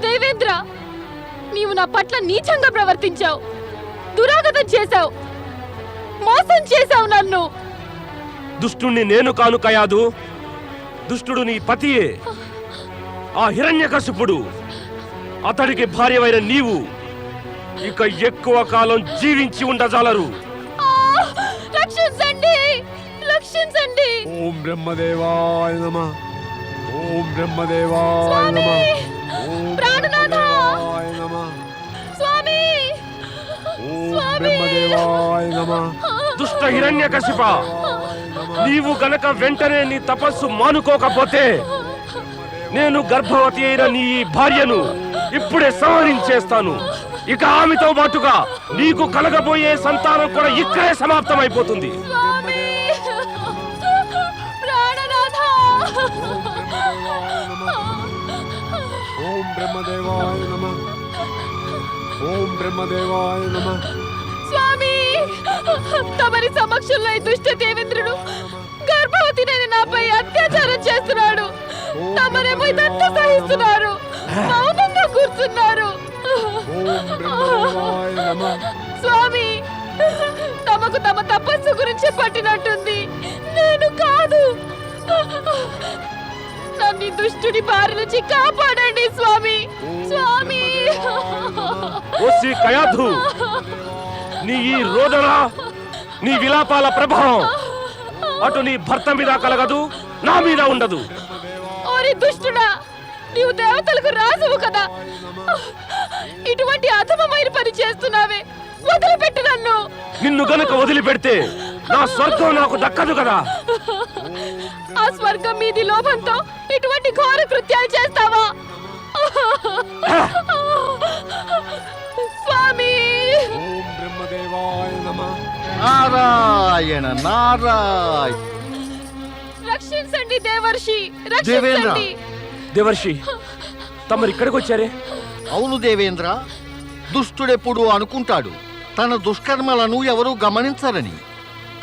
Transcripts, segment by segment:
దేవేంద్ర నీవు నా పట్ల నీచంగా ప్రవర్తించావు దురాగతం చేశావు మోసం చేశావు నన్ను. దుష్టుణ్ణి నేను కాను కయాదు. దుష్టుడు నీ పతియే. ఆ హిరణ్యకశిపుడు అతడికి భార్యవైన నీవు ఇక ఎక్కువ కాలం జీవించి ఉండజాలరు. ఆ! రక్షించండి రక్షించండి. ఓం బ్రహ్మదేవాయ నమ. ఓం బ్రహ్మదేవాయ స్వామి! నమ దుష్ట హిరణ్యకశిప. నీవు గనక వెంటనే నీ తపస్సు మానుకోకపోతే నేను గర్భవతి అయిన నీ భార్యను ఇప్పుడే సంహరించేస్తాను. ఇక ఆమెతో పాటుగా నీకు కలగబోయే సంతానం కూడా ఇక్కడే సమాప్తమైపోతుంది. స్వామి! ప్రాణనాథ! ఓం బ్రహ్మదేవాయ నమ. ఓం బ్రహ్మదేవాయ నమ. తమరి సమక్షంలో ఈ దుష్ట దేవేంద్రుడు గర్భవతినైన నాపై అత్యాచారం చేస్తున్నాడు. తమరేమో ఇదంతా సహిస్తున్నారు. మౌనంగా కూర్చున్నారు. స్వామి తమకు తమ తపస్సు గురించి పట్టినట్టుంది. నేను కాదు. నన్ను దుష్టుడి బారి నుంచి కాపాడండి స్వామి. స్వామి. నీ ఈ రోదన నీ విలాపాల ప్రభావం అటు నీ భర్త మీద కలగదు నా మీద ఉండదు. ఓరి దుష్టుడా నీవు దేవతలకు రాజువు కదా. ఇటువంటి అధమమైన పని చేస్తున్నావే వదిలిపెట్టు నన్ను. నిన్ను గనుక వదిలిపెడితే నా స్వర్గం నాకు దక్కదు కదా. ఆ స్వర్గం మీది లోభంతో ఇటువంటి ఘోర కృత్యాలు చేస్తావా? స్వామి! నమ. నారాయణ నారాయణ. రక్షించండి దేవర్షి దేవేంద్ర. రక్షించండి. దేవర్షి తమరు ఇక్కడికి వచ్చారే? అవును దేవేంద్ర దుష్టుడెప్పుడు అనుకుంటాడు తన దుష్కర్మలను ఎవరూ గమనించరని.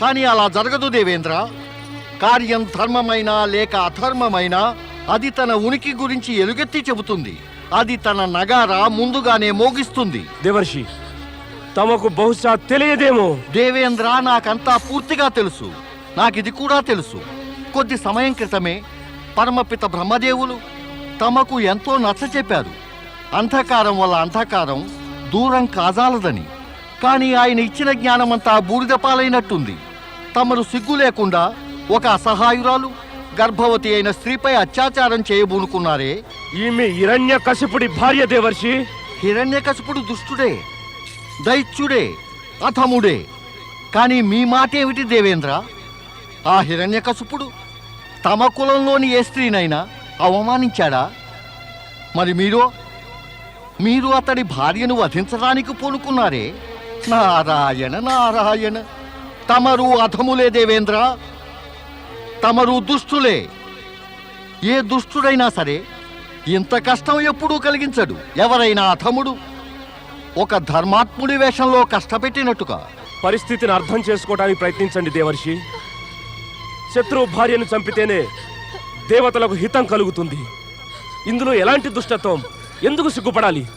కానీ అలా జరగదు దేవేంద్ర. కార్యం ధర్మమైనా లేక అధర్మమైనా అది తన ఉనికి గురించి ఎలుగెత్తి చెబుతుంది. అది తన నగారా ముందుగానే మోగిస్తుంది. దేవర్షి తమకు బహుశా తెలియదేమో. దేవేంద్ర నాకంతా పూర్తిగా తెలుసు. నాకిది కూడా తెలుసు. కొద్ది సమయం క్రితమే పరమపిత బ్రహ్మదేవులు తమకు ఎంతో నచ్చ చెప్పారు. అంధకారం వల్ల అంధకారం దూరం కాజాలదని. కానీ ఆయన ఇచ్చిన జ్ఞానమంతా బూడిద పాలైనట్టుంది. తమరు సిగ్గు లేకుండా ఒక అసహాయురాలు గర్భవతి అయిన స్త్రీపై అత్యాచారం చేయబూనుకున్నారే. ఈమె హిరణ్య కశిపుడి భార్య దేవర్షి. హిరణ్యకశిపుడు దుష్టుడే. దైత్యుడే అథముడే కానీ మీ మాటేమిటి దేవేంద్ర? ఆ హిరణ్యకశిపుడు తమ కులంలోని ఏ స్త్రీనైనా అవమానించాడా? మరి మీరు మీరు అతడి భార్యను వధించడానికి పూనుకున్నారే? నారాయణ నారాయణ. తమరు అధములే దేవేంద్ర? తమరు దుష్టులే. ఏ దుష్టుడైనా సరే ఇంత కష్టం ఎప్పుడూ కలిగించడు. ఎవరైనా అధముడు. ఒక ధర్మాత్ముడి వేషంలో కష్టపెట్టినట్టుగా. పరిస్థితిని అర్థం చేసుకోవడానికి ప్రయత్నించండి దేవర్షి. శత్రువు భార్యను చంపితేనే దేవతలకు హితం కలుగుతుంది. ఇందులో ఎలాంటి దుష్టత్వం? ఎందుకు సిగ్గుపడాలి?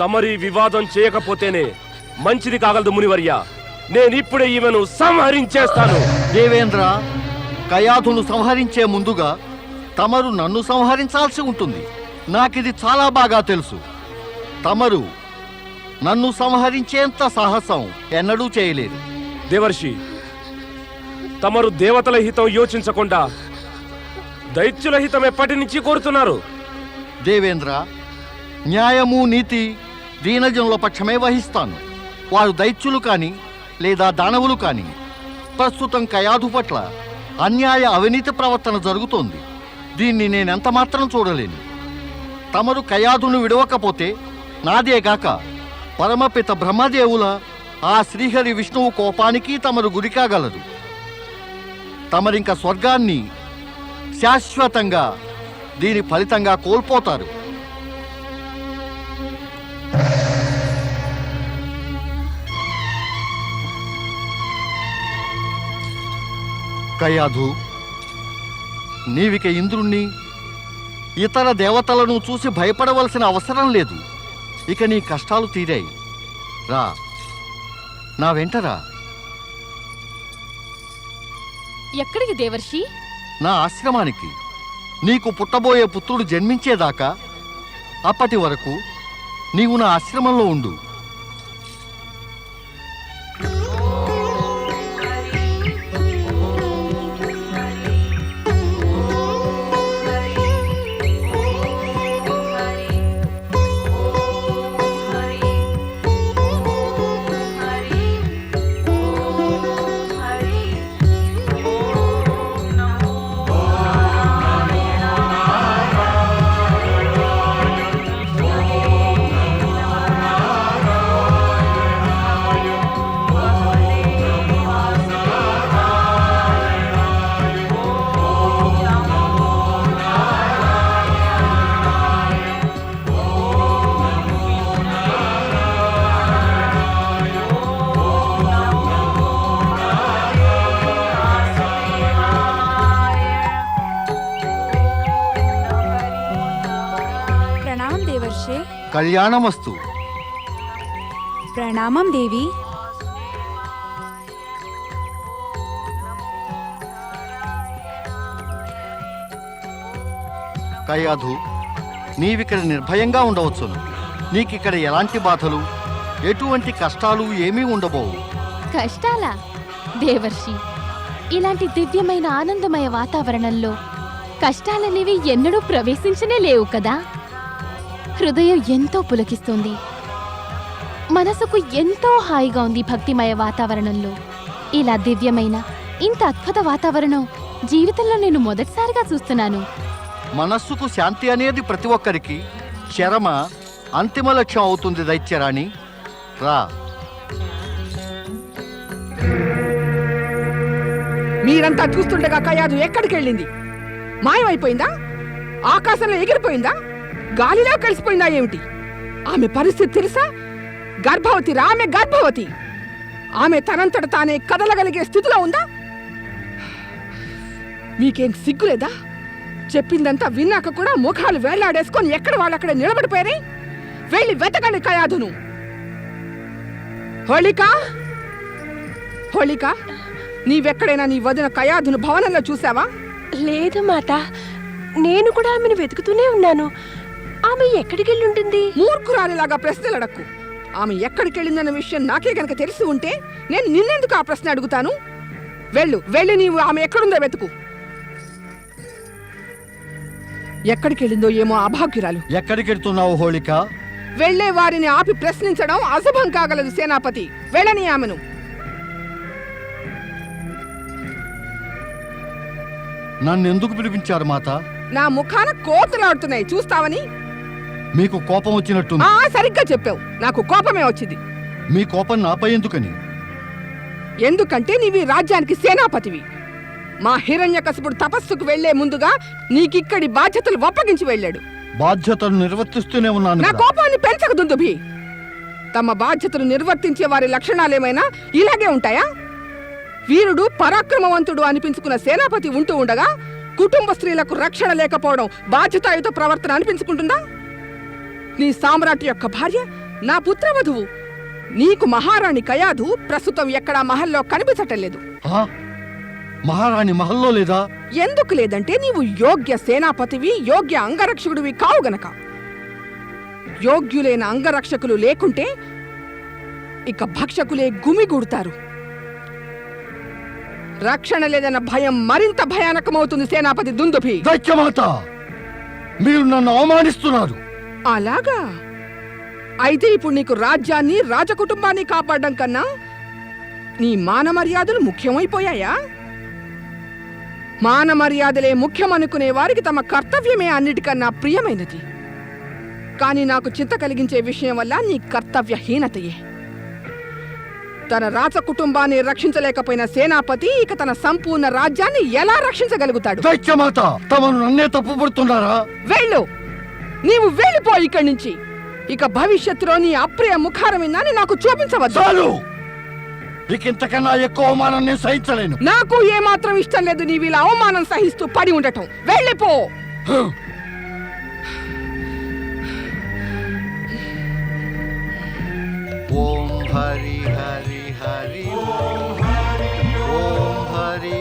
తమరి వివాదం చేయకపోతేనే మంచిది కాగలదు మునివర్య. నేను ఇప్పుడే ఈమెను సంహరించేస్తాను. దేవేంద్ర కయాధును సంహరించే ముందుగా తమరు నన్ను సంహరించాల్సి ఉంటుంది. నాకిది చాలా బాగా తెలుసు. తమరు నన్ను సంహరించేంత సాహసం ఎన్నడూ చేయలేరు దేవర్షి తమరు దేవతల హితం యోచించకుండా దైత్యుల హితం ఎప్పటి నుంచి కోరుతున్నారు. దేవేంద్ర న్యాయము నీతి దీనజనుల పక్షమే వహిస్తాను. వారు దైత్యులు కాని లేదా దానవులు కాని ప్రస్తుతం కయాధు పట్ల అన్యాయ అవినీతి ప్రవర్తన జరుగుతోంది. దీన్ని నేనెంత మాత్రం చూడలేను. తమరు కయాధును విడవకపోతే నాదేగాక పరమపిత బ్రహ్మదేవుల ఆ శ్రీహరి విష్ణువు కోపానికి తమరు గురికాగలరు తమరింక స్వర్గాన్ని శాశ్వతంగా దీని ఫలితంగా కోల్పోతారు. కయాధు నీవిక ఇంద్రుణ్ణి ఇతర దేవతలను చూసి భయపడవలసిన అవసరం లేదు. ఇక నీ కష్టాలు తీరాయి. రా. నా వెంటరా ఎక్కడికి దేవర్షి? నా ఆశ్రమానికి. నీకు పుట్టబోయే పుత్రుడు జన్మించేదాకా అప్పటి వరకు నీవు నా ఆశ్రమంలో ఉండు. ప్రణామం దేవర్షే కళ్యాణమస్తు. ప్రణామం దేవి. కయాధు నీవిక్కడ నిర్భయంగా ఉండవచ్చును. నీకిక్కడ ఎలాంటి బాధలు? ఎటువంటి కష్టాలు ఏమీ ఉండబోవు. కష్టాలా? దేవర్షి ఇలాంటి దివ్యమైన ఆనందమయ వాతావరణంలో కష్టాలనేవి ఎన్నడూ ప్రవేశించనే లేవు కదా? హృదయం ఎంతో పులకిస్తుంది. మనసుకు ఎంతో హాయిగా ఉంది భక్తిమయ వాతావరణంలో. ఇలా దివ్యమైన ఇంత అద్భుత వాతావరణం జీవితంలో నేను మొదటిసారిగా చూస్తున్నాను. మనస్సుకు శాంతి అనేది ప్రతి ఒక్కరికి శరమ అంతిమ లక్ష్యం అవుతుంది దైత్యరాణి. రా. మీరంతా చూస్తుండగా కయాదు ఎక్కడికి వెళ్ళింది మాయమైపోయిందా? ఆకాశంలో ఎగిరిపోయిందా? గాలిలో కలిసిపోయిందా ఏమిటి? ఆమె పరిస్థితి తెలుసా? గర్భవతి రా ఆమె గర్భవతి. ఆమె తనంతట తానే కదలగలిగే స్థితిలో ఉందా? మీకేం సిగ్గులేదా? చెప్పిందంతా విన్నాక కూడా ముఖాలు వేలాడేసుకొని ఎక్కడ వాళ్ళక్కడ నిలబడిపోయారే వెళ్ళి వెతకండి కయాదును. హోళిక? హోళిక నీవెక్కడైనా నీ వదిన కయాదును భవనంలో చూసావా లేదు మాత నేను కూడా ఆమెను వెతుకుతూనే ఉన్నాను. ఆమె ఎక్కడికి వెళ్ళి ఉంటుంది మూర్ఖురాలిలాగా ప్రశ్నలు అడక్కు ఆమె ఎక్కడికి వెళ్ళిందన్న విషయం నాకే గనక తెలిసి ఉంటే నేను నిన్నెందుకు ఆ ప్రశ్న అడుగుతాను? వెళ్ళు వెళ్ళి నీవు ఆమె ఎక్కడుందో వెతుకు. ఎక్కడికి వెళ్ళిందో ఏమో అభాగ్యురాలు. ఎక్కడికెడుతున్నావు హోళిక? వెళ్ళే వారిని ఆపి ప్రశ్నించడం అశుభం కాగలదు సేనాపతి. వెళ్ళని ఆమెను. నన్నెందుకు పిలిపించారు మాత? నా ముఖాన కోతులాడుతున్నాయి చూస్తావని? మీకు కోపం వచ్చినట్టుంది. ఆ సరిగ్గా చెప్పావు. నాకు కోపమే వచ్చింది. మీ కోపం నాపై ఎందుకని? ఎందుకంటే నీవి రాజ్యానికి సేనాపతివి. మా హిరణ్యకశిపుడు తపస్సుకు వెళ్ళే ముందుగా నీకిక్కడి బాధ్యతలు ఒప్పగించి వెళ్ళాడు. బాధ్యతను నిర్వర్తిస్తూనే ఉన్నాను నా. కోపాన్ని పెంచక దుందుభి. తమ బాధ్యతలు నిర్వర్తించే వారి లక్షణాలేమైనా ఇలాగే ఉంటాయా? వీరుడు పరాక్రమవంతుడు అనిపించుకున్న సేనాపతి ఉంటూ ఉండగా కుటుంబ స్త్రీలకు రక్షణ లేకపోవడం బాధ్యతాయుత ప్రవర్తన అనిపించుకుంటుందా? నీ సామ్రాట్ యొక్క భార్య నా పుత్రవధువు నీకు మహారాణి కయాదు ప్రస్తుతం ఎక్కడా మహల్లో కనిపించటం లేదు? మహారాణి మహల్లో లేదా? ఎందుకు లేదంటే నీవు యోగ్య సేనాపతివి యోగ్య అంగరక్షకుడివి కావు గనక. యోగ్యులైన అంగరక్షకులు లేకుంటే ఇక భక్షకులే గుమిగూడుతారు రక్షణ లేదన్న భయం మరింత భయానకమవుతుంది సేనాపతి దుందుభి. దైత్యమాత మీరు నన్ను అవమానిస్తున్నారు. అలాగా? అయితే ఇప్పుడు నీకు రాజ్యాన్ని రాజకుటుంబాన్ని కాపాడడం కన్నా నీ మాన మర్యాదలు ముఖ్యమైపోయాయా? మాన మర్యాదలే ముఖ్యమనుకునే వారికి తమ కర్తవ్యమే అన్నిటికన్నా ప్రియమైనది. కానీ నాకు చింత కలిగించే విషయం వల్ల నీ కర్తవ్యహీనతయే. తన రాజ కుటుంబాన్ని రక్షించలేకపోయిన సేనాపతి ఇక తన సంపూర్ణ రాజ్యాన్ని ఎలా రక్షించగలుగుతాడు? తమను నన్నే తప్పుపడుతున్నారా? వెళ్ళు! నీవు వెళ్ళిపో ఇక్కడి నుంచి. ఇక భవిష్యత్తులో నీ అప్రియ ముఖారమైందని నాకు చూపించవచ్చు చాలు! ఇక ఎక్కువ అవమానం నేను సహించలేను. నాకు ఏమాత్రం ఇష్టం లేదు నీవు ఇలా అవమానం సహిస్తూ పడి ఉండటం. వెళ్ళిపో! ఓం హరి హరి హరి ఓం హరి ఓం హరి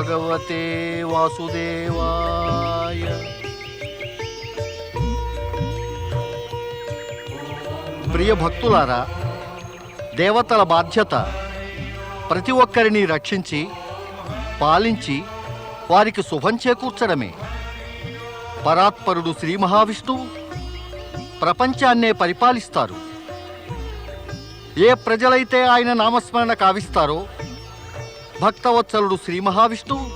భగవతే వాసుదేవాయ. ప్రియ భక్తులారా దేవతల బాధ్యత ప్రతి ఒక్కరిని రక్షించి పాలించి వారికి శుభం చేకూర్చడమే. పరాత్పరుడు శ్రీ మహావిష్ణువు ప్రపంచాన్నే పరిపాలిస్తారు. ఏ ప్రజలైతే ఆయన నామస్మరణ కావిస్తారో భక్తవత్సలుడు శ్రీ మహావిష్ణువు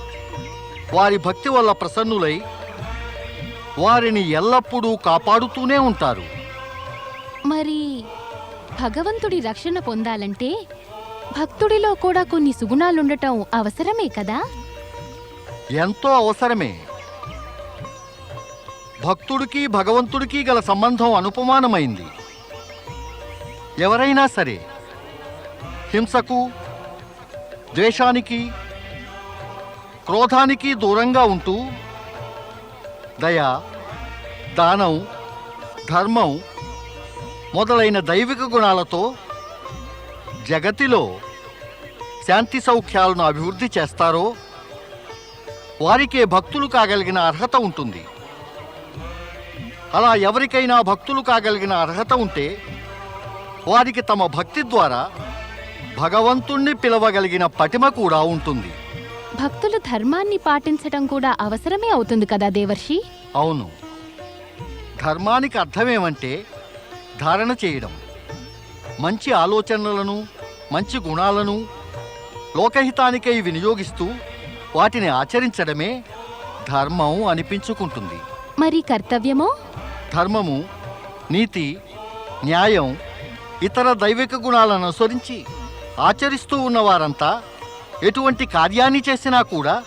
వారి భక్తి వల్ల ప్రసన్నులై వారిని ఎల్లప్పుడూ కాపాడుతూనే ఉంటారు. మరి భగవంతుడి రక్షణ పొందాలంటే భక్తుడిలో కూడా కొన్ని సుగుణాలుండటం అవసరమే కదా? ఎంతో అవసరమే. భక్తుడికి భగవంతుడికి గల సంబంధం అనుపమానమైంది. ఎవరైనా సరే హింసకు ద్వేషానికి క్రోధానికి దూరంగా ఉంటూ దయ దానం ధర్మం మొదలైన దైవిక గుణాలతో జగతిలో శాంతి సౌఖ్యాలను అభివృద్ధి చేస్తారో వారికే భక్తులు కాగలిగిన అర్హత ఉంటుంది. అలా ఎవరికైనా భక్తులు కాగలిగిన అర్హత ఉంటే వారికి తమ భక్తి ద్వారా భగవంతుణ్ణి పిలవగలిగిన పటిమ కూడా ఉంటుంది. భక్తులు ధర్మాన్ని పాటించటం కూడా అవసరమే అవుతుంది కదా దేవర్షి? అవును. ధర్మానికి అర్థమేమంటే ధారణ చేయడం. మంచి ఆలోచనలను మంచి గుణాలను లోకహితానికై వినియోగిస్తూ వాటిని ఆచరించడమే ధర్మం అనిపించుకుంటుంది. మరి కర్తవ్యమో? ధర్మము నీతి న్యాయం ఇతర దైవిక గుణాలను అనుసరించి ఆచరిస్తూ ఉన్నవారంతా ఎటువంటి కార్యాన్ని చేసినా కూడా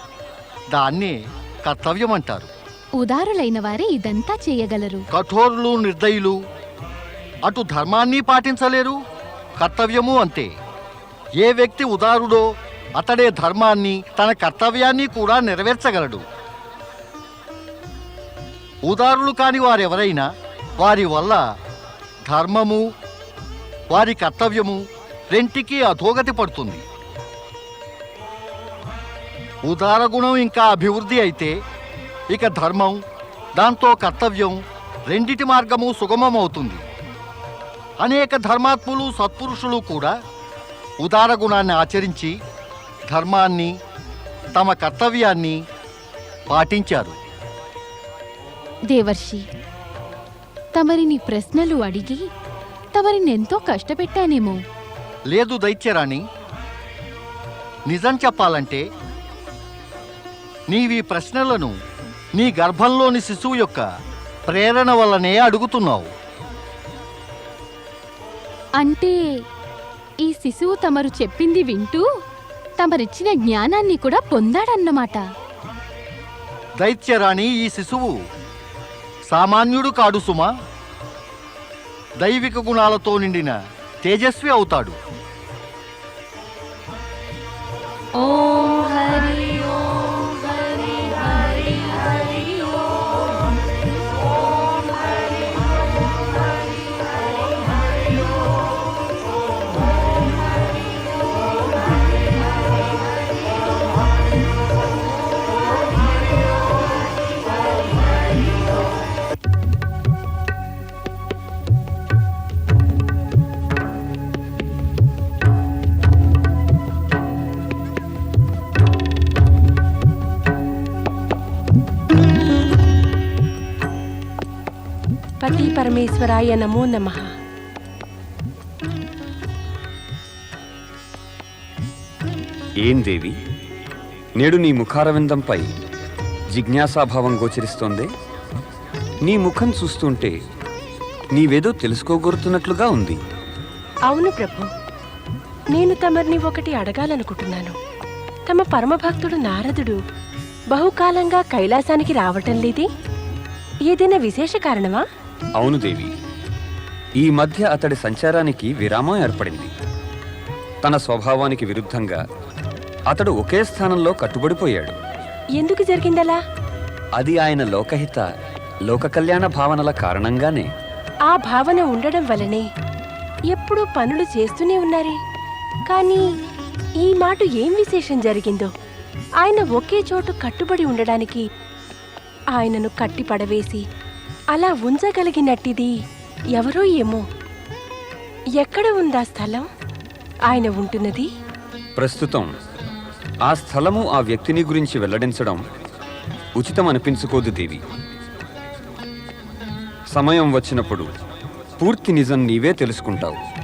దాన్నే కర్తవ్యం అంటారు ఉదారులైన వారే ఇదంతా చేయగలరు. కఠోరులు నిర్దయులు అటు ధర్మాన్ని పాటించలేరు కర్తవ్యము అంతే. ఏ వ్యక్తి ఉదారుడో అతడే ధర్మాన్ని తన కర్తవ్యాన్ని కూడా నెరవేర్చగలడు. ఉదారులు కాని వారెవరైనా వారి వల్ల ధర్మము వారి కర్తవ్యము రెంటికి అధోగతి పడుతుంది. ఉదార గుణం ఇంకా అభివృద్ధి అయితే ఇక ధర్మం దాంతో కర్తవ్యం రెండిటి మార్గము సుగమమవుతుంది. అనేక ధర్మాత్ములు సత్పురుషులు కూడా ఉదార గుణాన్ని ఆచరించి ధర్మాన్ని తమ కర్తవ్యాన్ని పాటించారు. దేవర్షి తమరిని ప్రశ్నలు అడిగి తమరిని ఎంతో కష్టపెట్టానేమో. లేదు దైత్యరాణి. నిజం చెప్పాలంటే నీవి ప్రశ్నలను నీ గర్భంలోని శిశువు యొక్క ప్రేరణ వల్లనే అడుగుతున్నావు. అంటే ఈ శిశువు తమరు చెప్పింది వింటూ తమరిచ్చిన జ్ఞానాన్ని కూడా పొందాడన్నమాట. దైత్యరాణి ఈ శిశువు సామాన్యుడు కాడు సుమా. దైవిక గుణాలతో నిండిన తేజస్వి అవుతాడు. పతి పరమేశ్వరాయ నమో నమః. ఏం దేవి? నేడు నీ ముఖారవిందంపై జిజ్ఞాసాభావం గోచరిస్తోందే. నీ ముఖం చూస్తుంటే నీవేదో తెలుసుకోగోరుతున్నట్లుగా ఉంది. అవును ప్రభు. నేను తమరిని ఒకటి అడగాలనుకుంటున్నాను. తమ పరమభక్తుడు నారదుడు బహుకాలంగా కైలాసానికి రావటం లేదే? ఏదైనా విశేష కారణమా? అవును దేవి. ఈ మధ్య అతడి సంచారానికి విరామం ఏర్పడింది. తన స్వభావానికి విరుద్ధంగా అతడు ఒకే స్థానంలో కట్టుబడిపోయాడు. ఎందుకు జరిగిందలా? అది ఆయన లోకహిత లోక కళ్యాణ భావనల కారణంగానే. ఆ భావన ఉండడం వలనే ఎప్పుడూ పనులు చేస్తూనే ఉన్నారే. కానీ ఈ మాట ఏం విశేషం జరిగిందో? ఆయన ఒకే చోటు కట్టుబడి ఉండడానికి ఆయనను కట్టి పడవేసి అలా ఉంచగలిగినట్టిది ఎవరో ఏమో. ఎక్కడ ఉందా స్థలం? ఆయన ఉంటున్నది? ప్రస్తుతం ఆ స్థలము ఆ వ్యక్తిని గురించి వెల్లడించడం ఉచితం అనిపించుకోదు దేవి. సమయం వచ్చినప్పుడు పూర్తి నిజం నీవే తెలుసుకుంటావు.